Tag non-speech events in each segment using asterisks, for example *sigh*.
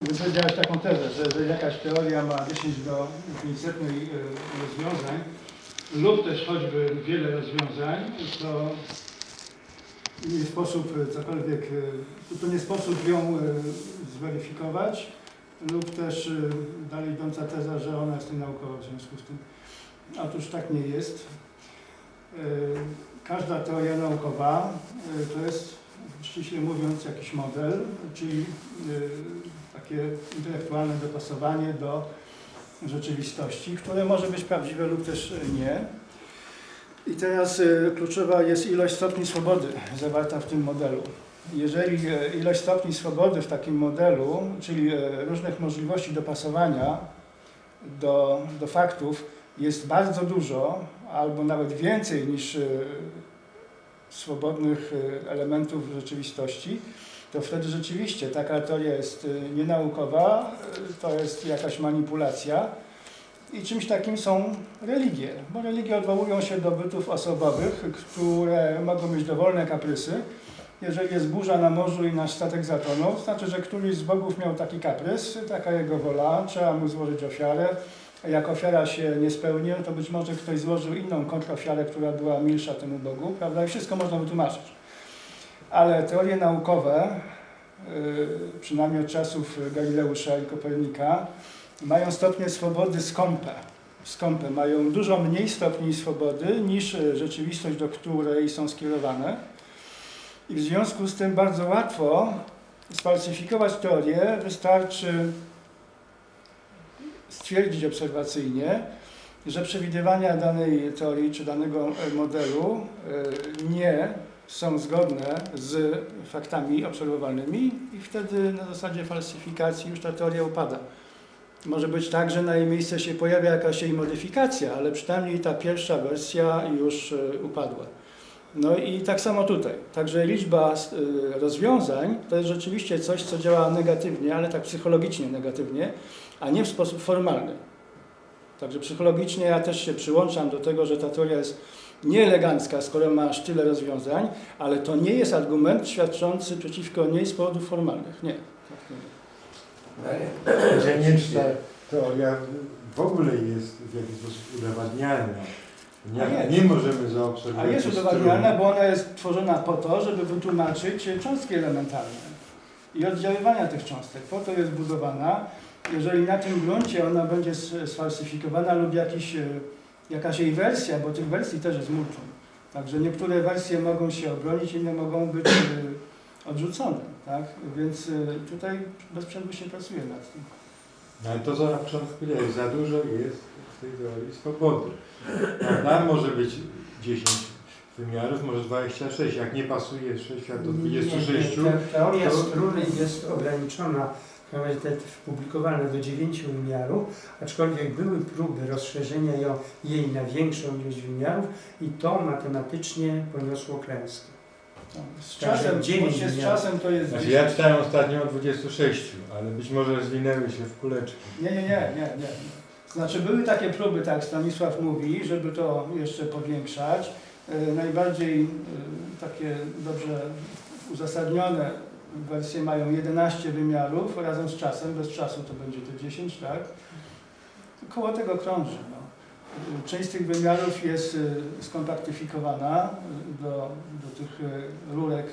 Wypowiedziałeś taką tezę, że, że jakaś teoria ma 10 do 500 rozwiązań lub też choćby wiele rozwiązań, to nie sposób e, cokolwiek, e, to nie sposób ją e, zweryfikować lub też e, dalej idąca teza, że ona jest nienaukowa w związku z tym. Otóż tak nie jest. E, Każda teoria naukowa e, to jest ściśle mówiąc jakiś model, czyli e, takie intelektualne dopasowanie do rzeczywistości, które może być prawdziwe lub też nie. I teraz e, kluczowa jest ilość stopni swobody zawarta w tym modelu. Jeżeli e, ilość stopni swobody w takim modelu, czyli e, różnych możliwości dopasowania do, do faktów jest bardzo dużo, albo nawet więcej niż e, swobodnych e, elementów rzeczywistości, to wtedy rzeczywiście taka teoria jest e, nienaukowa, e, to jest jakaś manipulacja i czymś takim są religie, bo religie odwołują się do bytów osobowych, które mogą mieć dowolne kaprysy. Jeżeli jest burza na morzu i nasz statek zatonął, to znaczy, że któryś z bogów miał taki kaprys, taka jego wola, trzeba mu złożyć ofiarę. Jak ofiara się nie spełni, to być może ktoś złożył inną kontrofiarę, która była milsza temu Bogu, prawda? I wszystko można wytłumaczyć. Ale teorie naukowe, yy, przynajmniej od czasów Galileusza i Kopernika, mają stopnie swobody skąpe. Skąpe mają dużo mniej stopni swobody niż rzeczywistość, do której są skierowane. I w związku z tym bardzo łatwo sfalsyfikować teorię. Wystarczy stwierdzić obserwacyjnie, że przewidywania danej teorii czy danego modelu e, nie są zgodne z faktami obserwowalnymi i wtedy na zasadzie falsyfikacji już ta teoria upada. Może być tak, że na jej miejsce się pojawia jakaś jej modyfikacja, ale przynajmniej ta pierwsza wersja już e, upadła. No i tak samo tutaj. Także liczba e, rozwiązań to jest rzeczywiście coś, co działa negatywnie, ale tak psychologicznie negatywnie, a nie w sposób formalny. Także psychologicznie ja też się przyłączam do tego, że ta teoria jest nieelegancka, skoro ma aż tyle rozwiązań, ale to nie jest argument świadczący przeciwko niej z powodów formalnych. Nie. Tak nie jest. *clears throat* Że nie czy ta teoria w ogóle jest w jakiś sposób udowadnialna. A Nie, nie możemy A zaobserwować. jest udowadnialna, bo ona jest tworzona po to, żeby wytłumaczyć cząstki elementarne i oddziaływania tych cząstek. Po to jest budowana. Jeżeli na tym gruncie ona będzie sfalsyfikowana lub jakiś, e, jakaś jej wersja, bo tych wersji też jest multum. Także niektóre wersje mogą się obronić, inne mogą być e, odrzucone. Tak? Więc e, tutaj bez przerwy się pracuje nad tym. No ale to, początku powiedziałeś, za dużo jest w tej teorii swobody. Prawda? Może być 10 wymiarów, może 26. Jak nie pasuje świat do 26, Nie, nie, te- Teoria to- struny jest ograniczona, nawet te publikowane do 9 wymiarów, aczkolwiek były próby rozszerzenia jej na większą ilość wymiarów i to matematycznie poniosło klęskę. No, Z czasem, z czasem to jest Znaczy ja czytałem ostatnio o 26, ale być może zwinęły się w kuleczki. Nie, nie, nie, nie, nie. Znaczy były takie próby, tak Stanisław mówi, żeby to jeszcze powiększać. E, Najbardziej e, takie dobrze uzasadnione wersje mają 11 wymiarów razem z czasem, bez czasu to będzie to 10, tak? Koło tego krąży. No. Część z tych wymiarów jest e, skompaktyfikowana e, do, do tych e, rurek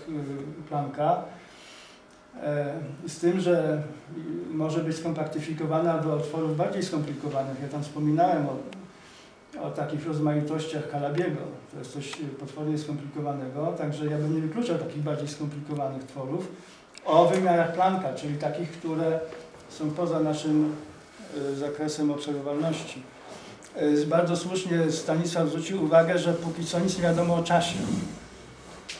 Plancka. E, Z tym, że y, może być skompaktyfikowana do otworów bardziej skomplikowanych. Ja tam wspominałem o, o takich rozmaitościach Calabiego. To jest coś y, potwornie skomplikowanego, także ja bym nie wykluczał takich bardziej skomplikowanych tworów o wymiarach Plancka, czyli takich, które są poza naszym y, zakresem obserwowalności. Y, Bardzo słusznie Stanisław zwrócił uwagę, że póki co nic nie wiadomo o czasie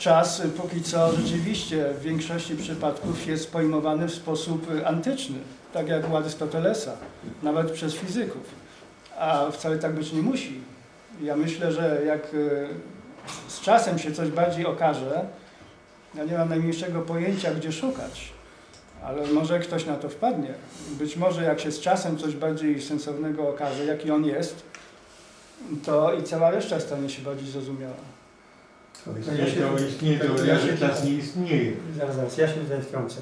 czas póki co rzeczywiście w większości przypadków jest pojmowany w sposób antyczny, tak jak u Arystotelesa, nawet przez fizyków. A wcale tak być nie musi. Ja myślę, że jak y, z czasem się coś bardziej okaże, ja nie mam najmniejszego pojęcia, gdzie szukać, ale może ktoś na to wpadnie. Być może jak się z czasem coś bardziej sensownego okaże, jaki on jest, to i cała reszta stanie się bardziej zrozumiała. Istnieje, to, istnieje że czas nie istnieje. Zaraz, zaraz, ja się tutaj wtrącę.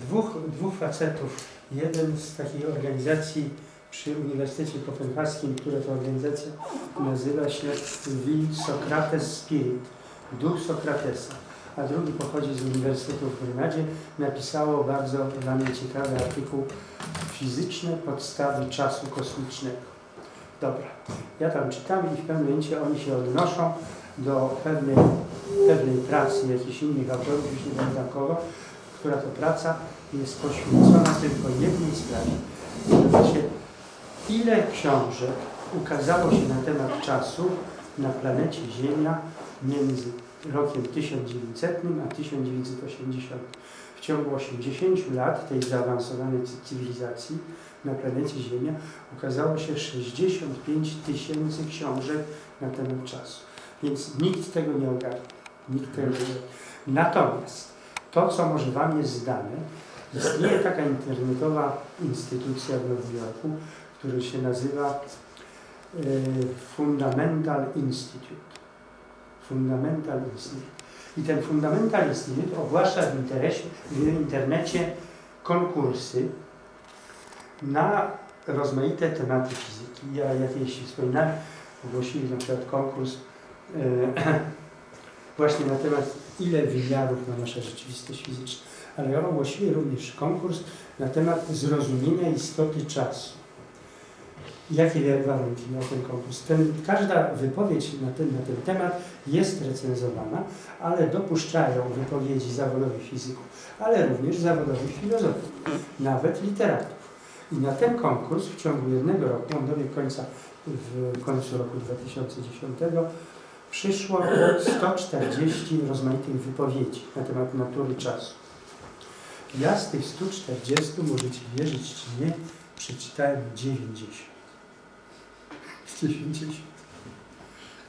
dwóch, dwóch facetów. Jeden z takiej organizacji przy Uniwersytecie Kopenhaskim, która to organizacja nazywa się The Socrates Spirit, Duch Sokratesa, a drugi pochodzi z Uniwersytetu w Grenadzie, napisało bardzo dla mnie ciekawy artykuł Fizyczne podstawy czasu kosmicznego. Dobra, ja tam czytam i w pewnym momencie oni się odnoszą do pewnej, pewnej pracy jakichś innych autorów, już nie pamiętam kogo, która to praca jest poświęcona tylko jednej sprawie. Mianowicie, ile książek ukazało się na temat czasu na planecie Ziemia między rokiem 1900 a 1980. W ciągu 80 lat tej zaawansowanej cy- cywilizacji na planecie Ziemia ukazało się 65 tysięcy książek na temat czasu. Więc nikt tego nie ogarnia. Nikt tego nie ogarnia. Natomiast to, co może Wam jest zdane, istnieje taka internetowa instytucja w Nowym Jorku, która się nazywa e, Fundamental Institute. Fundamental Institute. I ten Fundamental Institute ogłasza w, interesie, w internecie konkursy na rozmaite tematy fizyki. Ja jakieś wspominałem, ogłosili na przykład konkurs e, *clears throat* właśnie na temat ile wymiarów ma nasza rzeczywistość fizyczna. Ale ogłosili również konkurs na temat zrozumienia istoty czasu. Jakie warunki miał ten konkurs? Ten, każda wypowiedź na ten, na ten temat jest recenzowana, ale dopuszczają wypowiedzi zawodowych fizyków, ale również zawodowych filozofów, nawet literatów. I na ten konkurs w ciągu jednego roku, on dobiegł końca w końcu roku 2010, przyszło 140 rozmaitych wypowiedzi na temat natury czasu. Ja z tych 140, możecie wierzyć czy nie, przeczytałem 90. 90.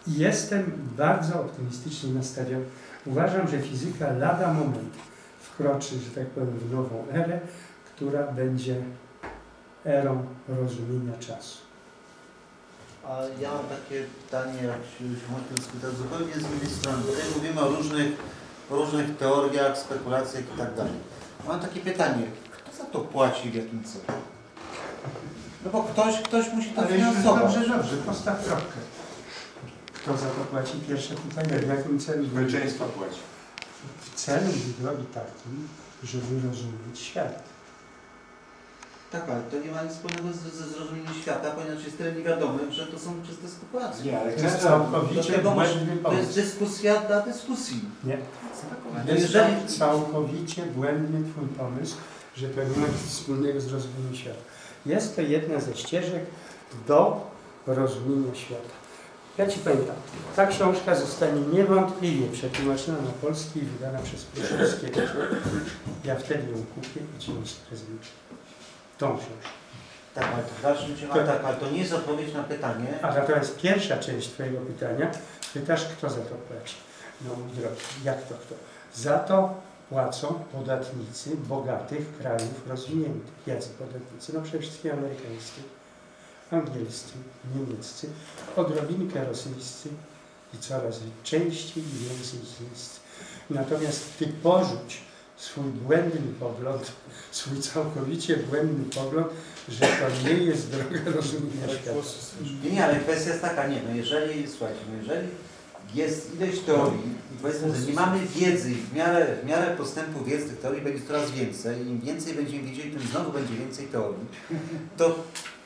I jestem bardzo optymistycznie nastawiony. Uważam, że fizyka lada moment wkroczy, że tak powiem, w nową erę, która będzie erą rozumienia czasu. A ja mam takie pytanie, jak się można spytać zupełnie z innej strony. Tutaj mówimy o różnych, różnych teoriach, spekulacjach i tak dalej. Mam takie pytanie, kto za to płaci w jakim celu? No bo ktoś, ktoś musi to Ale już finansować. dobrze, dobrze, postaw kropkę. Kto za to płaci? Pierwsze pytanie, w jakim celu? Społeczeństwo płaci. W celu drogi takim, żeby rozumieć świat. Tak, ale to nie ma nic wspólnego ze, ze zrozumieniem świata, ponieważ jest tyle niewiadomych, że to są czyste spekulacje. Nie, ale To jest całkowicie Dlatego może- błędny To jest pomysł. dyskusja dla dyskusji. Nie. No Jest jeżeli, to całkowicie błędny Twój pomysł, że to nie ma nic wspólnego z rozumieniem świata. Jest to jedna ze ścieżek do rozumienia świata. Ja Ci tak, ta książka zostanie niewątpliwie przetłumaczona na polski i wydana przez Pruszewskiego. Ja wtedy ją kupię i Ci ją sprezentuję. Tą książkę. tak, ale to w dalszym ciągu, ale tak, ale to nie jest odpowiedź na pytanie. A natomiast pierwsza część Twojego pytania, pytasz, kto za to płaci. No mój drogi, jak to kto? Za to płacą podatnicy bogatych krajów rozwiniętych. Jacy podatnicy? No przede wszystkim amerykańscy, angielscy, niemieccy, odrobinkę rosyjscy i coraz częściej i więcej chińscy. Natomiast Ty porzuć swój błędny pogląd, swój całkowicie błędny pogląd, że to nie jest droga rozumienia świata. Nie, nie, ale kwestia jest taka, nie, no jeżeli, słuchajcie, no jeżeli jest ileś teorii i powiedzmy, że nie mamy wiedzy i w miarę, w miarę postępu wiedzy tych teorii będzie coraz więcej i im więcej będziemy wiedzieli, tym znowu będzie więcej teorii, to,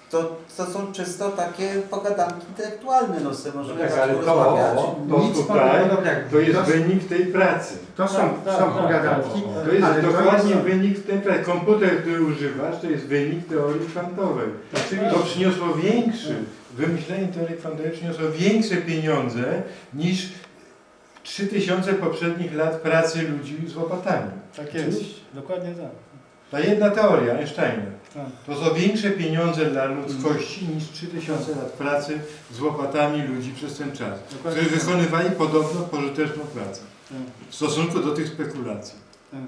to, to są czysto takie pogadanki intelektualne, no sobie możemy tak, tak, ale rozmawiać. to, to Nic tutaj, podobnego. to jest To- wynik tej pracy. To są, Tak, są tak, pogadanki, To jest ale to dokładnie jest- wynik tej pracy. Komputer, który używasz, to jest wynik teorii kwantowej. Oczywiście. To przyniosło większy, wymyślenie teorii kwantowej przyniosło większe pieniądze niż 3000 poprzednich lat pracy ludzi z łopatami. Tak jest, dokładnie tak. Ta jedna teoria Einsteina tak. to są większe pieniądze dla ludzkości niż 3000 lat pracy z łopatami ludzi przez ten czas, Dokładnie którzy tak. wykonywali podobno pożyteczną pracę Tak. w stosunku do tych spekulacji. Tak.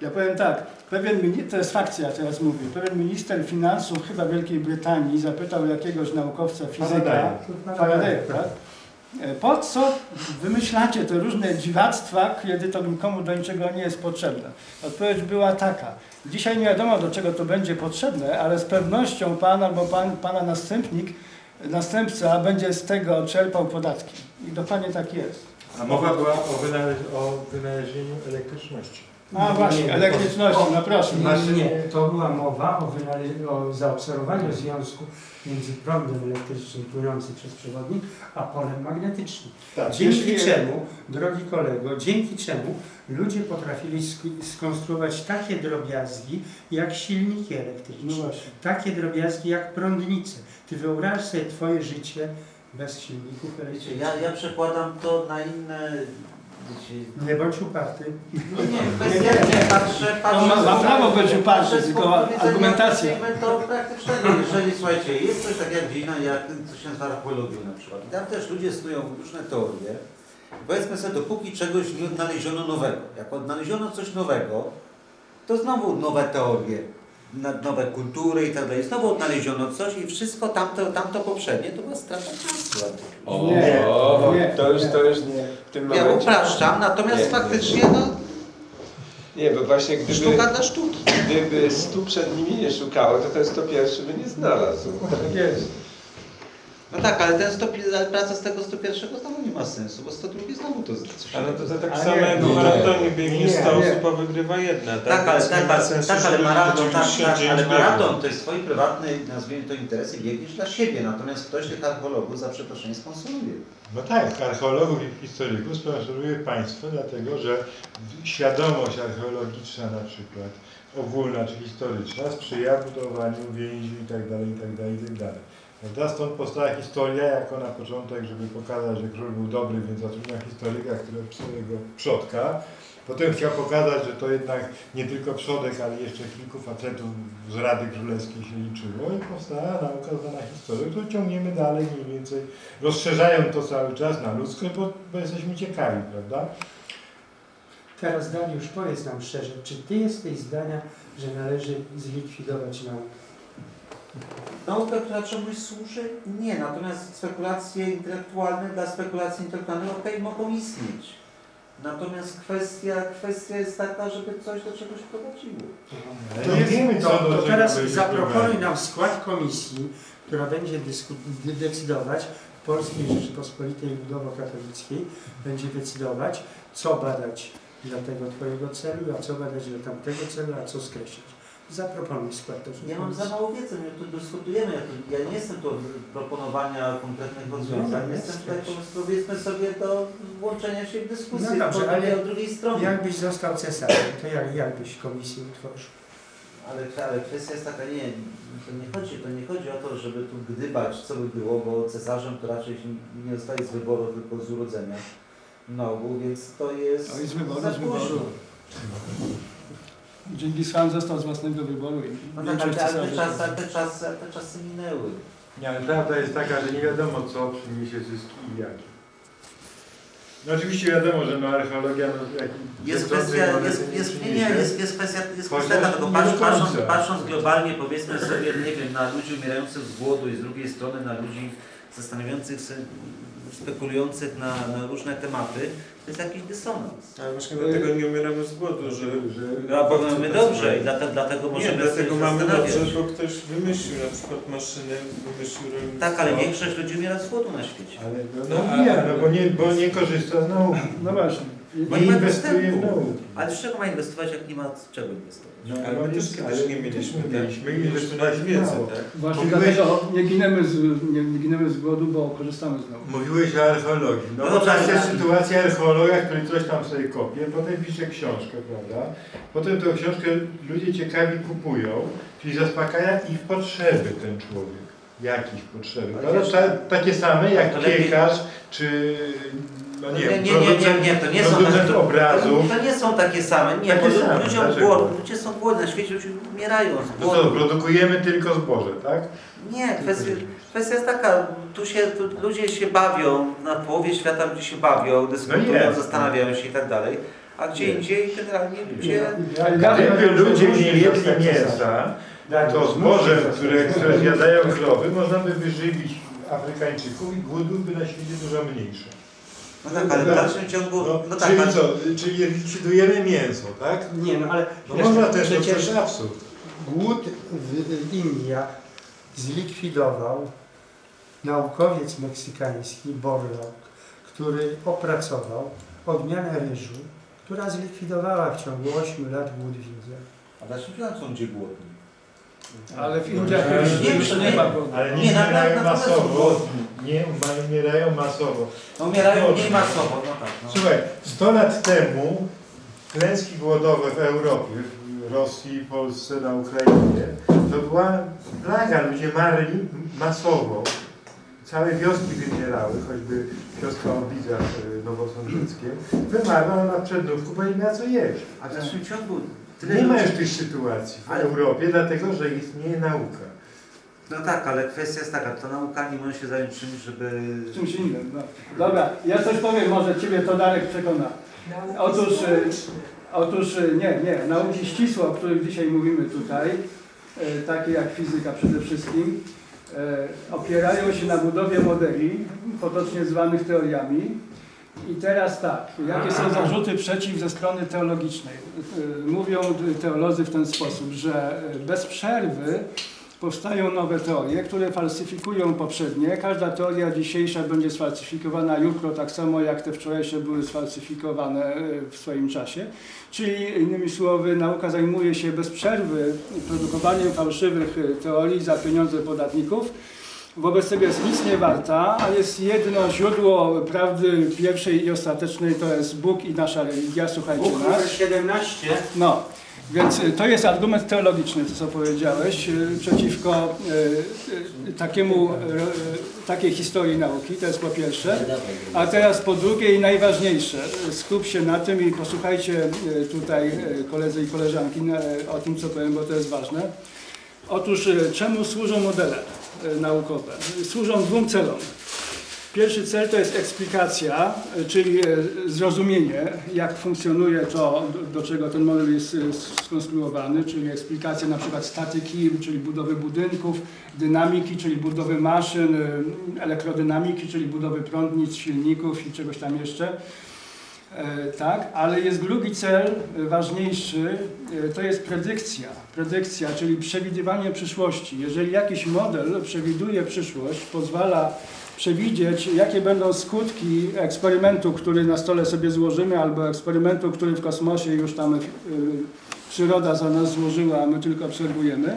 Ja powiem tak, pewien to jest fakcja, teraz mówię, pewien minister finansów chyba Wielkiej Brytanii zapytał jakiegoś naukowca fizyka, Faradaya. Tak? E, Po co wymyślacie te różne dziwactwa, kiedy to nikomu do niczego nie jest potrzebne? Odpowiedź była taka. Dzisiaj nie wiadomo, do czego to będzie potrzebne, ale z pewnością pan albo pan, pana następnik, następca będzie z tego czerpał podatki. I dokładnie tak jest. A mowa była o, wynale- o wynalezieniu elektryczności. A właśnie, Nie, elektryczności, no proszę. Nie, nie, to była mowa o, wynale- o zaobserwowaniu związku między prądem elektrycznym płynącym przez przewodnik, a polem magnetycznym. Tak. Dzięki jeśli- czemu, drogi kolego, dzięki czemu ludzie potrafili sk- skonstruować takie drobiazgi jak silniki No elektryczne, właśnie. takie drobiazgi jak prądnice. Ty wyobraź sobie twoje życie bez silników Wiecie, elektrycznych. ja, ja przekładam to na inne... Nie bądź uparty. no nie, kwestia, nie, patrzę, patrzę... On ma- ma prawo być uparty, tylko argumentacja. To praktycznego. Jeżeli, słuchajcie, jest coś takiego jak dziedzina, jak co się nazywa archeologią na przykład. I tam też ludzie stoją różne teorie. Powiedzmy sobie, dopóki czegoś nie odnaleziono nowego. Jak odnaleziono coś nowego, to znowu nowe teorie, nowe kultury i tak dalej. Znowu odnaleziono coś i wszystko tamto, tamto poprzednie to była strata czasu. O, Nie, o, nie, to już, nie. to już nie. W tym Ja momencie. upraszczam, natomiast Nie. faktycznie no, Nie, bo właśnie gdyby, sztuka dla sztuki. gdyby stu przed nimi nie szukało, to ten sto pierwszy by nie znalazł. Tak jest. No tak, ale ten 100, ale praca z tego 101 znowu nie ma sensu, bo 102 znowu to coś Ale to, to tak samo nie, jak w maratonie biegnie nie, 100 nie. osób, a wygrywa jedna, tak? Tak, ale, tak, nie ma ale, sensu, tak, ale maraton, to tak, 99 tak, ale maraton to jest twój prywatny, nazwijmy to interesy, biegniesz dla siebie, natomiast ktoś tych archeologów za przeproszenie sponsoruje. No tak, archeologów i historyków sponsoruje państwo, dlatego że świadomość archeologiczna na przykład, ogólna czy historyczna sprzyja budowaniu więzi itd., itd., itd. Prawda? Stąd powstała historia jako na początek, żeby pokazać, że król był dobry, więc zatrudniał historyka, który opisał jego przodka. Potem chciał pokazać, że to jednak nie tylko przodek, ale jeszcze kilku facetów z Rady Królewskiej się liczyło i powstała nauka zwana historią, którą ciągniemy dalej mniej więcej rozszerzają to cały czas na ludzkość, bo, bo jesteśmy ciekawi, prawda? Teraz Dariusz, powiedz nam szczerze, czy ty jesteś zdania, że należy zlikwidować naukę? Nauka, która czemuś służy? Nie, natomiast spekulacje intelektualne dla spekulacji intelektualnych okej, mogą istnieć. Natomiast kwestia, kwestia jest taka, żeby coś do czegoś prowadziło. To, nie jest, to, to teraz zaproponuj nam skład komisji, która będzie decydować w Polskiej Rzeczypospolitej Ludowo-Katolickiej, będzie decydować, co badać dla tego Twojego celu, a co badać dla tamtego celu, a co skreślić. Zaproponuj skład takiej Ja mam za mało wiedzy, my tu dyskutujemy, ja, tu, ja nie jestem tu od proponowania konkretnych rozwiązań, No, jestem tutaj po prostu powiedzmy sobie do włączenia się w dyskusję No dobrze, ale drugiej, od drugiej strony. Jakbyś został cesarzem, to jak, jak byś komisję utworzył? Ale, ale kwestia jest taka, nie, to nie chodzi, to nie chodzi o to, żeby tu gdybać, co by było, bo cesarzem to raczej się nie zostaje z wyboru, tylko z urodzenia. No, więc to jest Oj, z wyboru, za z wyboru. Dżingis Khan został z własnego wyboru i No tak, większość ale, ale, te cesarzy- czasy, ale, te czasy, ale te czasy minęły. Nie, ale prawda jest taka, że nie wiadomo, co przyniesie zyski i jakie. No oczywiście wiadomo, że no archeologia... No, jak Jest kwestia, jest, jest, nie, nie, jest, jest kwestia, jest Chociaż kwestia tego, nie patrz, do patrząc, patrząc globalnie, powiedzmy sobie, nie wiem, na ludzi umierających z głodu i z drugiej strony na ludzi zastanawiających się, spekulujących na, na różne tematy, to jest jakiś dysonans. Ale właśnie dlatego nie umieramy z głodu, że... Że- A bo mamy dobrze i dlatego, dlatego Nie, możemy dlatego sobie mamy zastanawiać. dobrze, bo ktoś wymyślił na przykład maszyny, wymyślił rolnictwo. Tak, ale większość ludzi umiera z głodu na świecie. Ale no, No, no, a- nie, no bo nie, bo nie korzysta z nauki. No właśnie. Bo Nie nie ma inwestuje w dostępu. naukę. Ale z czego ma inwestować, jak nie ma z czego inwestować? No, Ale my też ale kiedyś nie mieliśmy, też tak? mieliśmy, Mieliśmy inwestować na w wiedzę, naukę. tak? Właśnie Mówiłeś- dlatego nie ginemy, z, nie, nie ginemy z głodu, bo korzystamy z nauki. Mówiłeś o archeologii. No No bo dobrze, jest ale- sytuacja archeologa, który coś tam sobie kopie, potem pisze książkę, prawda? Potem tę książkę ludzie ciekawi kupują, czyli zaspokaja ich potrzeby ten człowiek. Jakieś potrzeby. Ale Prawda? wiesz- Ta, takie same jak To lepiej- piekarz, czy no nie, nie, nie, nie, nie, to nie są takie, obrazów. To, to nie są takie same, nie, Takie bo same, ludziom głod, ludzie są głodni, na świecie ludzie umierają z No co, głodu. produkujemy tylko zboże, tak? Nie, kwestia, kwestia jest taka, tu się, tu ludzie się bawią, na połowie świata ludzie się bawią, dyskutują, nie. zastanawiają się i tak dalej, a gdzie Nie. indziej generalnie ludzie... Gdyby ludzie nie jedli mięsa, to zbożem, które, które zjadają krowy, można by wyżywić Afrykańczyków i głód byłby na świecie dużo mniejszy. No tak, ale w dalszym ciągu, No, no tak, czyli ale- co, czyli likwidujemy mięso, tak? Nie, no ale No wiesz, można też, to przecież absurd. głód w Indiach zlikwidował naukowiec meksykański Borlaug, który opracował odmianę ryżu, która zlikwidowała w ciągu 8 lat głód w Indiach. A ciągu są ludzie głodni. Ale w Indiach Nie, już, nie, już nie ma głodu. Ale nie Nie, na- na- umierają naprawdę są masowo. Nie umierają masowo. No umierają mniej masowo, no tak. No. Słuchaj, 100 lat temu klęski głodowe w Europie, w Rosji, Polsce, na Ukrainie, to była plaga, ludzie marli masowo. Całe wioski wymierały, choćby wioska o widzach y, nowosądeckie. Wymarła na przednówku, bo nie miała co jeść. A w dalszym ciągu Nie ma już tych sytuacji w Ale- Europie, dlatego że istnieje nauka. No tak, ale kwestia jest taka, to nauka nie może się zająć czymś, żeby... Czymś innym. No. Dobra, ja coś powiem, może Ciebie to Darek przekona. Otóż, y, otóż y, nie, nie, nauki ścisłe, o których dzisiaj mówimy tutaj, y, takie jak fizyka przede wszystkim, opierają się na budowie modeli, potocznie zwanych teoriami. I teraz tak, jakie są zarzuty przeciw ze strony teologicznej? Y, Mówią teolodzy w ten sposób, że y, bez przerwy powstają nowe teorie, które falsyfikują poprzednie. Każda teoria dzisiejsza będzie sfalsyfikowana jutro, tak samo jak te wczorajsze były sfalsyfikowane e, w swoim czasie. Czyli innymi słowy, nauka zajmuje się bez przerwy produkowaniem fałszywych teorii za pieniądze podatników. Wobec tego jest nic nie warta, a jest jedno źródło prawdy pierwszej i ostatecznej, to jest Bóg i nasza religia, słuchajcie Bóg nas. numer 17 No, więc y, to jest argument teologiczny, to co powiedziałeś, y, przeciwko y, takiemu, takiej historii nauki, to jest po pierwsze. A teraz po drugie i najważniejsze, skup się na tym i posłuchajcie tutaj koledzy i koleżanki o tym, co powiem, bo to jest ważne. Otóż czemu służą modele naukowe? Służą dwóm celom. Pierwszy cel to jest eksplikacja, y, czyli y, zrozumienie, jak funkcjonuje to, do, czego ten model jest skonstruowany, czyli eksplikacja na przykład statyki, czyli budowy budynków, dynamiki, czyli budowy maszyn, elektrodynamiki, czyli budowy prądnic, silników i czegoś tam jeszcze. E, Tak, ale jest drugi cel, e, ważniejszy, e, to jest predykcja. Predykcja, czyli przewidywanie przyszłości. Jeżeli jakiś model przewiduje przyszłość, pozwala przewidzieć, jakie będą skutki eksperymentu, który na stole sobie złożymy, albo eksperymentu, który w kosmosie już tam przyroda za nas złożyła, a my tylko obserwujemy.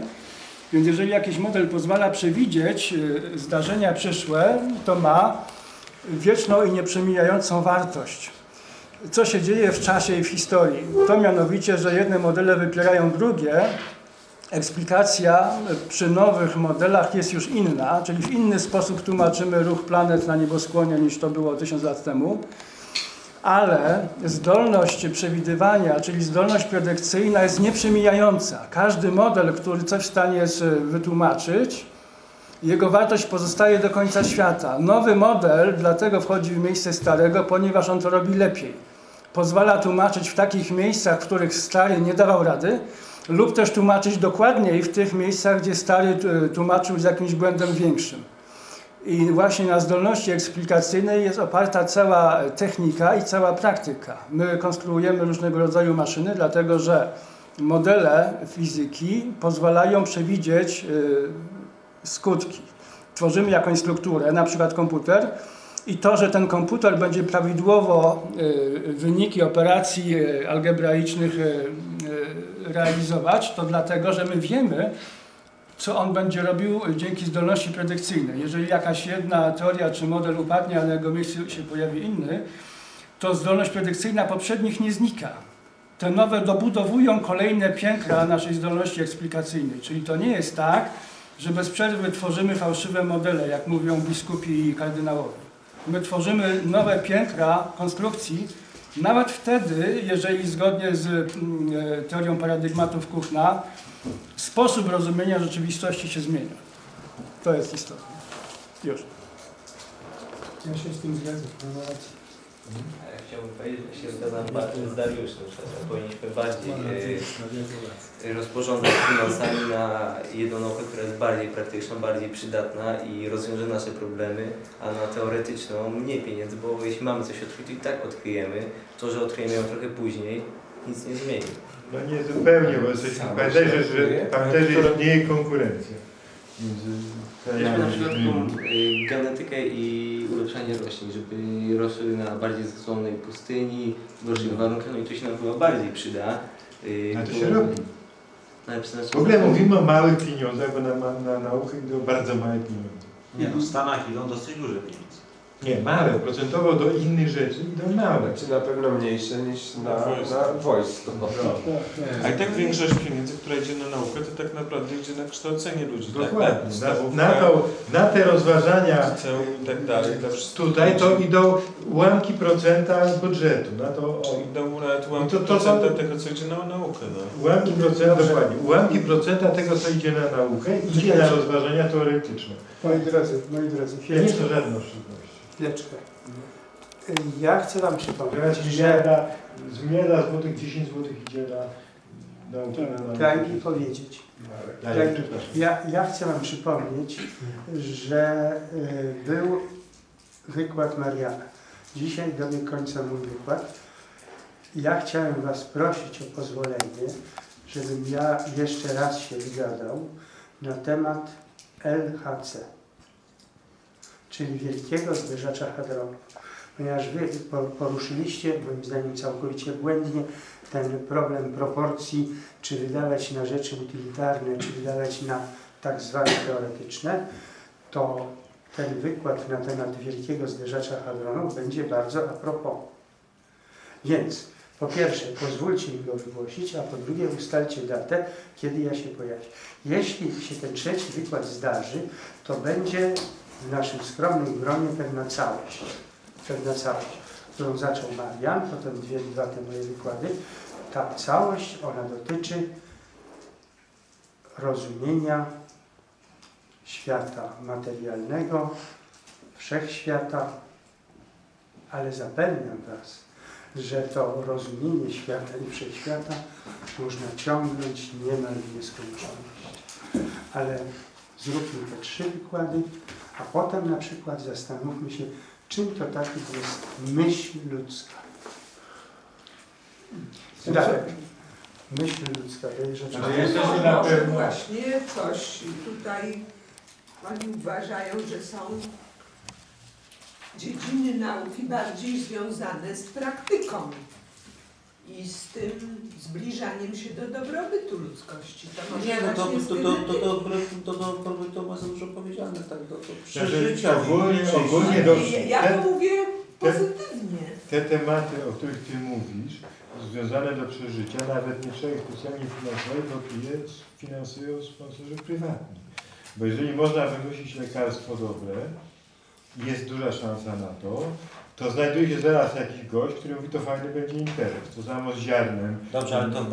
Więc jeżeli jakiś model pozwala przewidzieć zdarzenia przyszłe, to ma wieczną i nieprzemijającą wartość co się dzieje w czasie i w historii. To mianowicie, że jedne modele wypierają drugie. Eksplikacja przy nowych modelach jest już inna, czyli w inny sposób tłumaczymy ruch planet na nieboskłonie niż to było tysiąc lat temu. Ale zdolność przewidywania, czyli zdolność predykcyjna jest nieprzemijająca. Każdy model, który coś w stanie jest wytłumaczyć, jego wartość pozostaje do końca świata. Nowy model dlatego wchodzi w miejsce starego, ponieważ on to robi lepiej. Pozwala tłumaczyć w takich miejscach, w których stary nie dawał rady, lub też tłumaczyć dokładniej w tych miejscach, gdzie stary e, tłumaczył z jakimś błędem większym. I właśnie na zdolności eksplikacyjnej jest oparta cała technika i cała praktyka. My konstruujemy różnego rodzaju maszyny, dlatego że modele fizyki pozwalają przewidzieć y, skutki. Tworzymy jakąś strukturę, na przykład komputer, i to, że ten komputer będzie prawidłowo y, wyniki operacji y, algebraicznych y, realizować, to dlatego, że my wiemy, co on będzie robił dzięki zdolności predykcyjnej. Jeżeli jakaś jedna teoria czy model upadnie, a na jego miejscu się pojawi inny, to zdolność predykcyjna poprzednich nie znika. Te nowe dobudowują kolejne piętra naszej zdolności eksplikacyjnej. Czyli to nie jest tak, że bez przerwy tworzymy fałszywe modele, jak mówią biskupi i kardynałowie. My tworzymy nowe piętra konstrukcji, nawet wtedy, jeżeli zgodnie z mm, e, teorią paradygmatów Kuchna, sposób rozumienia rzeczywistości się zmienia. To jest istotne. Już. Ja się z tym zgadzam, chciałbym powiedzieć, że się zgadzam bardzo z Dariuszem, że powinniśmy bardziej e, rozporządzać finansami na jedną naukę, która jest bardziej praktyczna, bardziej przydatna i rozwiąże nasze problemy, a na teoretyczną mniej pieniędzy, bo jeśli mamy coś odkryć, to i tak odkryjemy. To, że odkryjemy ją trochę później, nic nie zmieni. No nie zupełnie, bo jesteśmy, pamiętaj, że, że, pamiętaj, że istnieje konkurencja między Weźmy na przykład różnymi. tą y, genetykę i ulepszanie roślin, żeby rosły na bardziej schłonnej pustyni, w gorszych warunkach, no i to się nam chyba bardziej przyda. Y, A to bo- się robi. Ale przy- W ogóle mówimy o małych pieniądzach, bo na, na, na naukę idą bardzo małe pieniądze. Nie no, w Stanach idą dosyć duże pieniądze. Nie, małe. Procentowo do innych rzeczy idą małe. Czy na pewno mniejsze niż na, Na wojsko. na wojsko. A i tak większość pieniędzy, która idzie na naukę, to tak naprawdę idzie na kształcenie ludzi. tak? Dokładnie. Na, Podstawówka, na, to, na te rozważania i tak dalej. Tutaj to idą ułamki procenta budżetu. Na to, o, Czyli Idą nawet ułamki No to- to- procenta tego, co idzie na naukę. No. ułamki procenta, dokładnie. Ułamki procenta tego, co idzie na naukę, idzie na rozważania teoretyczne. Moi drodzy, moi drodzy, Nie chwileczkę. to żadna oszczędność. Chwileczkę. Ja chcę Wam przypomnieć, że Zmiana, zmiana złotych, 10 złotych idzie na naukę. na naukę. daj mi powiedzieć. Daj mi- przepraszam. Ja, ja chcę Wam przypomnieć, że y, był wykład Mariana. Dzisiaj dobiegł końca mój wykład. Ja chciałem Was prosić o pozwolenie, żebym ja jeszcze raz się wygadał na temat LHC, czyli Wielkiego Zderzacza Hadronów. Ponieważ Wy po- poruszyliście, moim zdaniem całkowicie błędnie, ten problem proporcji, czy wydawać na rzeczy utylitarne, czy wydawać na tak zwane teoretyczne, to ten wykład na temat Wielkiego Zderzacza Hadronów będzie bardzo a propos. Więc po pierwsze, pozwólcie mi go wygłosić, a po drugie, ustalcie datę, kiedy ja się pojawię. Jeśli się ten trzeci wykład zdarzy, to będzie w naszym skromnym gronie pewna całość. Pewna całość, którą zaczął Marian, potem dwie, dwa te moje wykłady. Ta całość, ona dotyczy rozumienia świata materialnego, wszechświata, ale zapewniam Was, że to rozumienie świata i wszechświata można ciągnąć niemal w nieskończoność. Ale zróbmy te trzy wykłady, a potem na przykład zastanówmy się, czym to takim jest myśl ludzka. Darek, myśl ludzka, to jest rzecz Znaczy, jesteśmy na Może pewno- właśnie coś tutaj oni uważają, że są dziedziny nauki bardziej związane z praktyką i z tym zbliżaniem się do dobrobytu ludzkości. To może Nie, no to, właśnie to, z to, tym to, to, to, to, to, to, to ma za dużo powiedziane, tak, do, do Znaczy, przeżycia. ogólnie, i- ogólnie do, Ja, ja te, to mówię pozytywnie. te tematy, o których Ty mówisz, związane do przeżycia, nawet nie trzeba ich specjalnie finansować, bo je finansują sponsorzy prywatni. Bo jeżeli można wymyślić lekarstwo dobre, jest duża szansa na to, to znajduje się zaraz jakiś gość, który mówi, to fajny będzie interes. To samo z ziarnem. Dobrze, ale to,